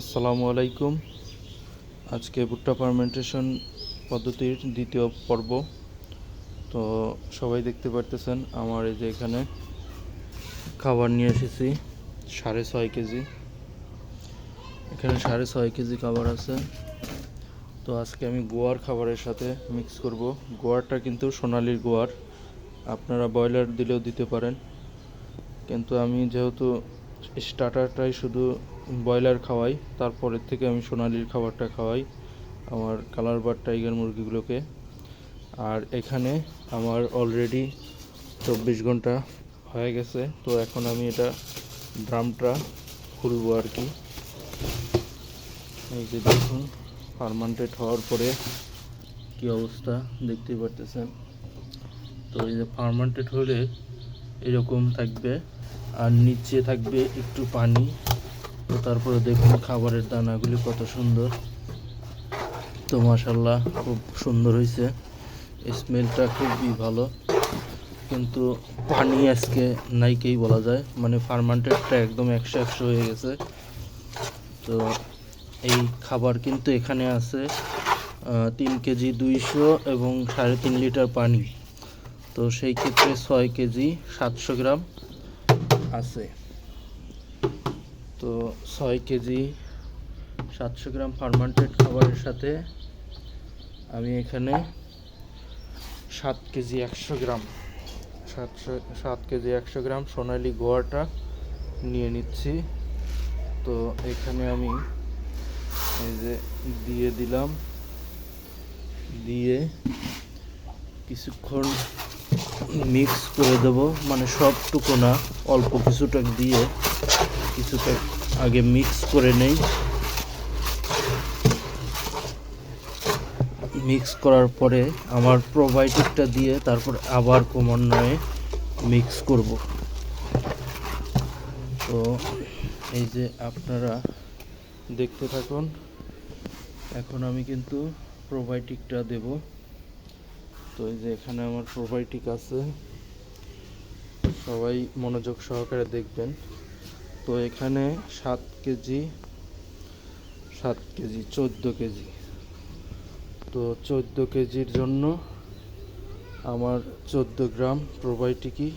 আসসালামু আলাইকুম। আজকে ভুট্টা ফার্মেন্টেশন পদ্ধতির দ্বিতীয় পর্ব। তো সবাই দেখতে পারতেছেন, আমার এই যে এখানে খাবার নিয়ে এসেছি, সাড়ে ছয় কেজি। এখানে সাড়ে ছয় কেজি খাবার আছে। তো আজকে আমি গোয়ার খাবারের সাথে মিক্স করব। গোয়ারটা কিন্তু সোনালির গোয়ার। আপনারা ব্রয়লার দিলেও দিতে পারেন। কিন্তু আমি যেহেতু স্টার্টারটাই শুধু ব্রয়লার খাওয়াই, তারপরের থেকে আমি সোনালির খাবারটা খাওয়াই, আমার কালার বার টাইগার মুরগিগুলোকে। আর এখানে আমার অলরেডি চব্বিশ ঘণ্টা হয়ে গেছে, তো এখন আমি এটা ড্রামটা খুলবো আর কি। এই যে দেখুন, ফার্মান্টেড হওয়ার পরে কি অবস্থা দেখতেই পারতেছেন। তো এই যে ফার্মান্টেড হলে এরকম থাকবে, আর নিচে থাকবে একটু পানি তো তারপরে দেখুন খাবারের দানাগুলি কত সুন্দর। তো মাসাল্লাহ খুব সুন্দর হয়েছে। স্মেলটা খুবই ভালো। কিন্তু পানি আজকে নাইকেই বলা যায়। মানে ফার্মান্টেডটা একদম একশো একশো হয়ে গেছে। তো এই খাবার কিন্তু এখানে আছে তিন কেজি দুইশো এবং সাড়ে তিন লিটার পানি। তো সেই ক্ষেত্রে ছয় কেজি সাতশো গ্রাম আছে। তো ছয় কেজি সাতশো গ্রাম ফার্মান্টেড খাবারের সাথে আমি এখানে সাত কেজি একশো গ্রাম, সাতশো, সাত কেজি একশো গ্রাম সোনালি গোয়াটা নিয়ে নিচ্ছি। তো এখানে আমি এই যে দিয়ে দিলাম, দিয়ে কিছুক্ষণ মিক্স করে দেব মানে সবটুকু না, অল্প কিছুটা দিয়ে কিছুটা আগে মিক্স করে নেই। মিক্স করার পরে আমার প্রোবায়োটিকটা দিয়ে তারপর আবার ক্রমান্বয়ে মিক্স করব। তো এই যে আপনারা দেখতে থাকুন, এখন আমি কিন্তু প্রোবায়োটিকটা দেব। তো এই যে এখানে আমার প্রোবায়োটিক আছে। সবাই মনোযোগ সহকারে দেখবেন। তো এখানে সাত কেজি সাত কেজি, চোদ্দ কেজি। তো চোদ্দ কেজির জন্য আমার চোদ্দ গ্রাম প্রোবায়োটিকই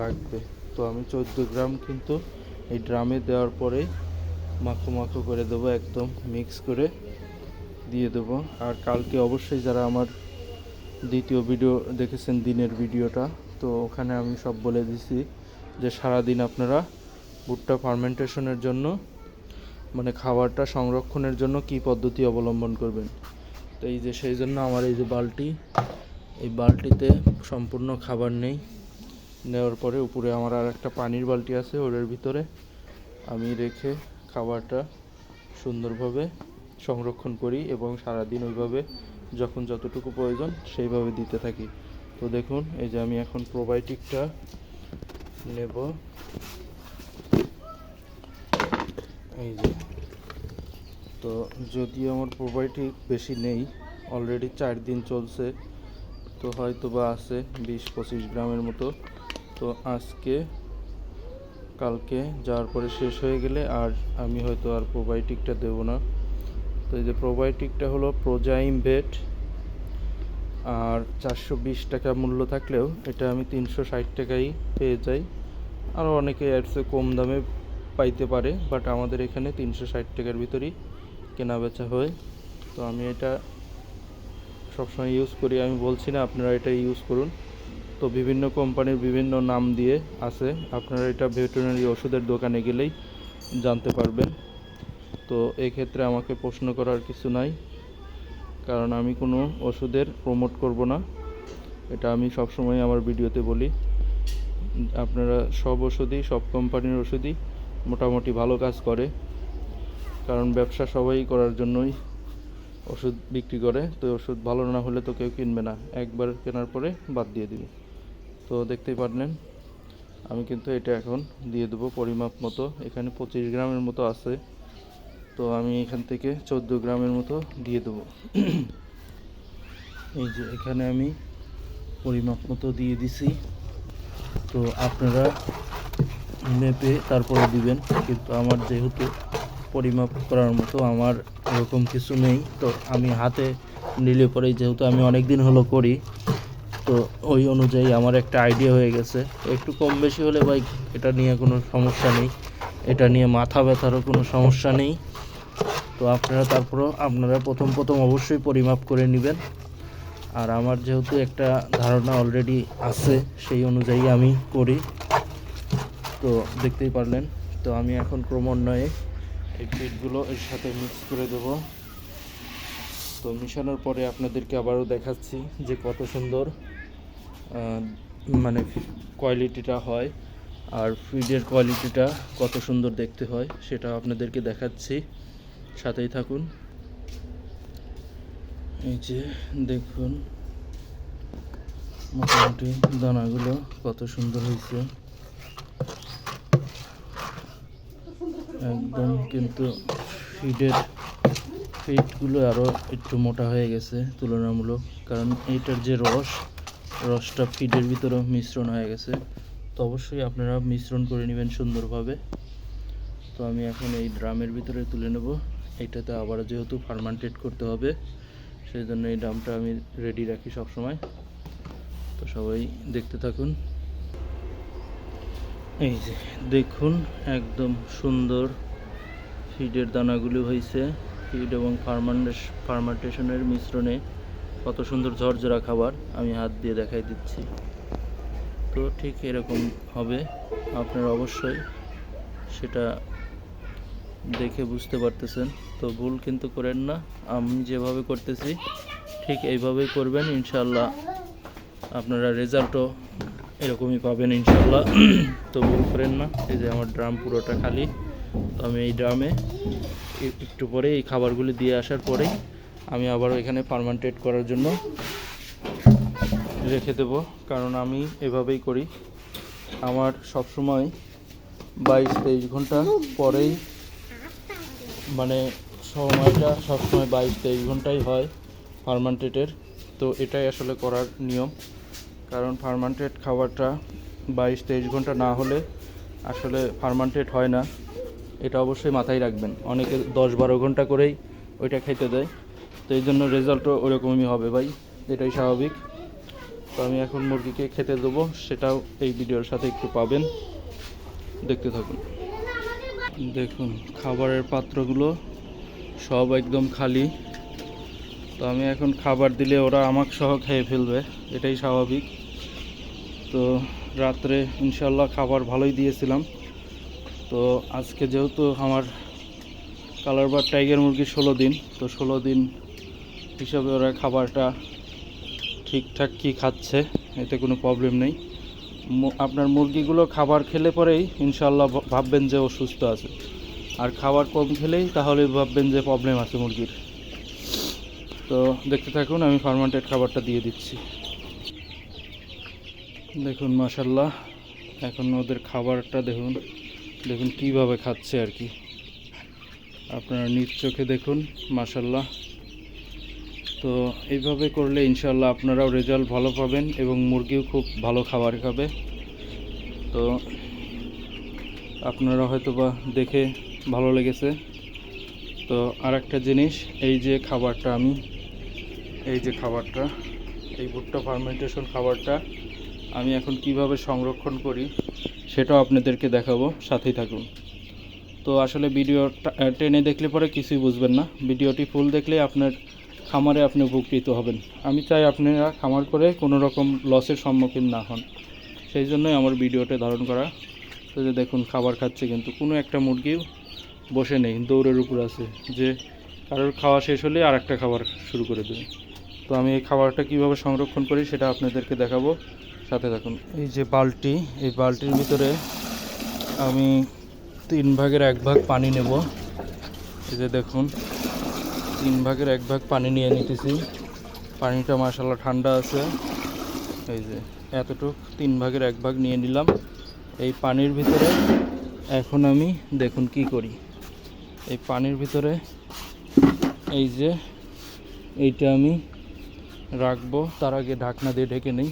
লাগবে। তো আমি চোদ্দ গ্রাম কিন্তু এই ড্রামে দেওয়ার পরে মাখো মাখো করে দেবো, একদম মিক্স করে দিয়ে দেবো। আর কালকে অবশ্যই যারা আমার দ্বিতীয় ভিডিও দেখেছেন, দিনের ভিডিওটা, তো ওখানে আমি সব বলে দিছি যে সারাদিন আপনারা ভুট্টা ফার্মেন্টেশনের জন্য মানে খাবারটা সংরক্ষণের জন্য কি পদ্ধতি অবলম্বন করবেন? তো এই যে সেই জন্য আমার এই যে বালটি এই বালটিতে সম্পূর্ণ খাবার নেই। নেওয়ার পরে উপরে আমার আর একটা পানির বালতি আছে, ওটার ভিতরে আমি রেখে খাবারটা সুন্দরভাবে সংরক্ষণ করি এবং সারাদিন ওইভাবে যখন যতটুকু প্রয়োজন সেইভাবে দিতে থাকি। তো দেখুন, এই যে আমি এখন প্রোবায়োটিকটা নেব। এই যে। তো যদিও আমার প্রোবায়োটিক বেশি নেই অলরেডি চার দিন চলছে, তো হয়তো বা আছে বিশ পঁচিশ গ্রামের মতো। তো আজকে, কালকে যাওয়ার পরে শেষ হয়ে গেলে আর আমি হয়তো আর প্রোবায়োটিকটা দেবো না। তো এই যে প্রোবায়োটিকটা হলো প্রোজাইম ভেট আর চারশো বিশ টাকা মূল্য থাকলেও এটা আমি তিনশো ষাট টাকাই পেয়ে যাই। আরও অনেকে চেয়ে কম দামে পাইতে পারে বাট আমাদের এখানে তিনশো ষাট টাকার ভিতরেই কেনা বেচা হয়। তো আমি এটা সবসময় ইউজ করি। আমি বলছি না, আপনারা এটা ইউজ করুন। তো বিভিন্ন কোম্পানির বিভিন্ন নাম দিয়ে আছে। আপনারা এটা ভেটেরিনারি ওষুধের দোকানে গেলেই জানতে পারবেন। তো এক্ষেত্রে আমাকে প্রশ্ন করার কিছু নাই, কারণ আমি কোনো ওষুধের প্রমোট করব না। এটা আমি সবসময় আমার ভিডিওতে বলি। আপনারা সব ওষুধই, সব কোম্পানির ওষুধই মোটামুটি ভালো কাজ করে, কারণ ব্যবসা সবাই করার জন্যই ওষুধ বিক্রি করে, তো ওষুধ ভালো না হলে তো কেউ কিনবে না। একবার কেনার পরে বাদ দিয়ে দিবে। তো দেখতেই পারলেন, আমি কিন্তু এটা এখন দিয়ে দেবো পরিমাপ মতো। এখানে পঁচিশ গ্রামের মতো আছে, তো আমি এখান থেকে চোদ্দ গ্রামের মতো দিয়ে দেবো। এই যে এখানে আমি পরিমাপ মতো দিয়ে দিছি। তো আপনারা মেপে তারপরে দিবেন। কিন্তু আমার যেহেতু পরিমাপ করার মতো আমার এরকম কিছু নেই, তো আমি হাতে নিলে পরেই যেহেতু আমি অনেক দিন হলো করি, তো ওই অনুযায়ী আমার একটা আইডিয়া হয়ে গেছে। একটু কম বেশি হলে ভাই এটা নিয়ে কোনো সমস্যা নেই। এটা নিয়ে মাথা ব্যথারও কোনো সমস্যা নেই। তো আপনারা তারপরও আপনারা প্রথম প্রথম অবশ্যই পরিমাপ করে নেবেন। আর আমার যেহেতু একটা ধারণা অলরেডি আছে, সেই অনুযায়ী আমি করি। তো দেখতেই পারলেন। তো আমি এখন ক্রমান্বয়ে এই ফিটগুলো এর সাথে মিক্স করে দেবো। তো মিশানোর পরে আপনাদেরকে আবারও দেখাচ্ছি যে কত সুন্দর মানে কোয়ালিটিটা হয় আর ফিডের কোয়ালিটিটা কত সুন্দর দেখতে হয় সেটা আপনাদেরকে দেখাচ্ছি। সাথেই থাকুন। এই যে দেখুন, মোটামুটি দানাগুলো কত সুন্দর হয়েছে। একদম কিন্তু ফিডের ফিডগুলো আরও একটু মোটা হয়ে গেছে তুলনামূলক। কারণ এইটার যে রস, রসটা ফিডের ভিতরেও মিশ্রণ হয়ে গেছে। তো অবশ্যই আপনারা মিশ্রণ করে নেবেন সুন্দরভাবে। তো আমি এখন এই ড্রামের ভিতরে তুলে নেব। এইটাতে আবার যেহেতু ফার্মান্টেড করতে হবে, সেই জন্য এই ড্রামটা আমি রেডি রাখি সব সময় তো সবাই দেখতে থাকুন। এই যে, দেখুন, একদম সুন্দর ফিডের দানাগুলো হয়েছে ফিড এবং ফার্মান্ডেশ ফার্মান্টেশনের মিশ্রণে। কত সুন্দর ঝরঝরা খাবার, আমি হাত দিয়ে দেখাই দিচ্ছি। তো ঠিক এরকম হবে, আপনারা অবশ্যই সেটা দেখে বুঝতে পারতেছেন। তো ভুল কিন্তু করেন না, আমি যেভাবে করতেছি, ঠিক এইভাবেই করবেন ইনশাল্লাহ আপনারা রেজাল্টও এরকমই পাবেন ইনশাল্লাহ তো ভুল করেন না, এই যে আমার ড্রাম পুরোটা খালি। তো আমি এই ড্রামে একটু পরে এই খাবারগুলি দিয়ে আসার পরেই আমি আবার এখানে ফার্মান্টেট করার জন্য রেখে দেব। কারণ আমি এভাবেই করি। আমার সব সময় বাইশ তেইশ ঘণ্টা পরেই মানে সময়টা সবসময় বাইশ তেইশ ঘন্টাই হয় ফার্মান্টেটের তো এটাই আসলে করার নিয়ম। কারণ ফার্মান্টেড খাবারটা বাইশ তেইশ ঘণ্টা না হলে আসলে ফার্মান্টেড হয় না। এটা অবশ্যই মাথায় রাখবেন। অনেকে দশ বারো ঘণ্টা করেই ওইটা খেতে দেয়। তো এই জন্য রেজাল্টও ওরকমই হবে ভাই। এটাই স্বাভাবিক। তো আমি এখন মুরগিকে খেতে দেবো। সেটাও এই ভিডিওর সাথে একটু পাবেন। দেখতে থাকুন। দেখুন, খাবারের পাত্রগুলো সব একদম খালি। তো আমি এখন খাবার দিলে ওরা আমাকে সহ খেয়ে ফেলবে। এটাই স্বাভাবিক। তো রাত্রে ইনশাল্লাহ খাবার ভালোই দিয়েছিলাম। তো আজকে যেহেতু আমার কালার বার টাইগার মুরগি ষোলো দিন, তো ষোলো দিন হিসাবে ওরা খাবারটা ঠিকঠাক কি খাচ্ছে, এতে কোনো প্রবলেম নেই। আপনার মুরগিগুলো খাবার খেলে পরেই ইনশাল্লাহ ভাববেন যে ও সুস্থ আছে। আর খাবার কম খেলেই তাহলে ভাববেন যে প্রবলেম আছে মুরগির। তো দেখতে থাকুন, আমি ফার্মান্টেড খাবারটা দিয়ে দিচ্ছি। দেখুন মাশাল্লাহ এখন ওদের খাবারটা দেখুন দেখুন কীভাবে খাচ্ছে আর কি। আপনারা নিজ চোখে দেখুন মাশাল্লাহ তো এইভাবে করলে ইনশাল্লাহ আপনারাও রেজাল্ট ভালো পাবেন এবং মুরগিও খুব ভালো খাবার খাবে। তো আপনারা হয়তো বা দেখে ভালো লেগেছে। তো আর একটা জিনিস, এই যে খাবারটা আমি, এই যে খাবারটা, এই ভুট্টা ফার্মেন্টেশন খাবারটা আমি এখন কীভাবে সংরক্ষণ করি সেটাও আপনাদেরকে দেখাবো, সাথেই থাকুন। তো আসলে ভিডিও টেনে দেখলে পরে কিছুই বুঝবেন না। ভিডিওটি ফুল দেখলে আপনার খামারে আপনি উপকৃত হবেন। আমি চাই আপনারা খামার করে কোনো রকম লসের সম্মুখীন না হন। সেই জন্যই আমার ভিডিওটা ধারণ করা। তো যে দেখুন, খাবার খাচ্ছে কিন্তু। কোনো একটা মুরগিও বসে নেই, দৌড়ের উপর আছে। যে কারোর খাওয়া শেষ হলে আর একটা খাবার শুরু করে দেবে। তো আমি এই খাবারটা কীভাবে সংরক্ষণ করি সেটা আপনাদেরকে দেখাবো। সাথে থাকুন। এই যে বালটি এই বালটির ভিতরে আমি তিন ভাগের এক ভাগ পানি নেব। এই যে দেখুন, তিন ভাগের এক ভাগ পানি নিয়ে নিতেছি। পানিটা মাসাল্লাহ ঠান্ডা আছে। এই যে এতটুক তিন ভাগের এক ভাগ নিয়ে নিলাম। এই পানির ভিতরে এখন আমি দেখুন কি করি। এই পানির ভিতরে এই যে এইটা আমি রাখব, তার আগে ঢাকনা দিয়ে ঢেকে নেই।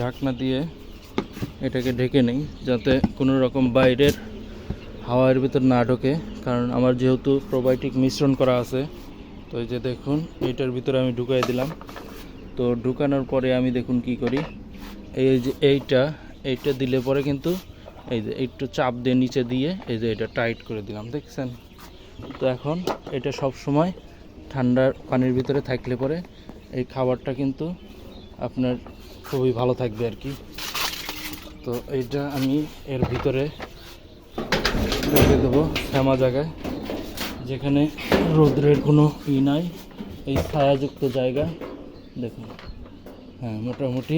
ঢাকনা দিয়ে এটাকে ঢেকে নেই, যাতে কোনো রকম বাইরের হাওয়ার ভিতর না ঢোকে। কারণ আমার যেহেতু প্রোবায়োটিক মিশ্রণ করা আছে, তো এই যে দেখুন, এইটার ভিতরে আমি ঢুকাই দিলাম। তো ঢুকানোর পরে আমি দেখুন কি করি, এই যে এইটা এইটা দিলে পরে কিন্তু এই যে একটু চাপ দিয়ে নিচে দিয়ে এই যে এটা টাইট করে দিলাম, দেখছেন? তো এখন এটা সব সময় ঠান্ডার পানির ভিতরে থাকলে পরে এই খাবারটা কিন্তু আপনার খুবই ভালো থাকবে আর কি। তো এইটা আমি এর ভিতরে রেখে দেবো শ্যামা জায়গায়, যেখানে রৌদ্রের কোনো ই নাই, এই ছায়াযুক্ত জায়গা। দেখুন হ্যাঁ মোটামুটি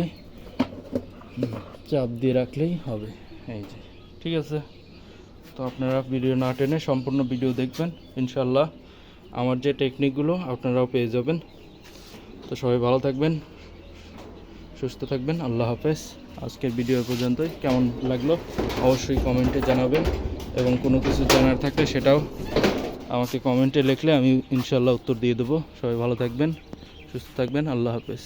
চাপ দিয়ে রাখলেই হবে, এই যে, ঠিক আছে? তো আপনারা ভিডিও না টেনে সম্পূর্ণ ভিডিও দেখবেন ইনশাল্লাহ আমার যে টেকনিকগুলো আপনারাও পেয়ে যাবেন। তো সবাই ভালো থাকবেন। সুস্থ থাকবেন, আল্লাহ হাফেজ। আজকের ভিডিও পর্যন্তই। কেমন লাগল অবশ্যই কমেন্টে জানাবেন এবং কোনো কিছু জানার থাকলে সেটাও আমাকে কমেন্টে লিখলে আমি ইনশাল্লাহ উত্তর দিয়ে দেবো। সবাই ভালো থাকবেন, সুস্থ থাকবেন, আল্লাহ হাফেজ।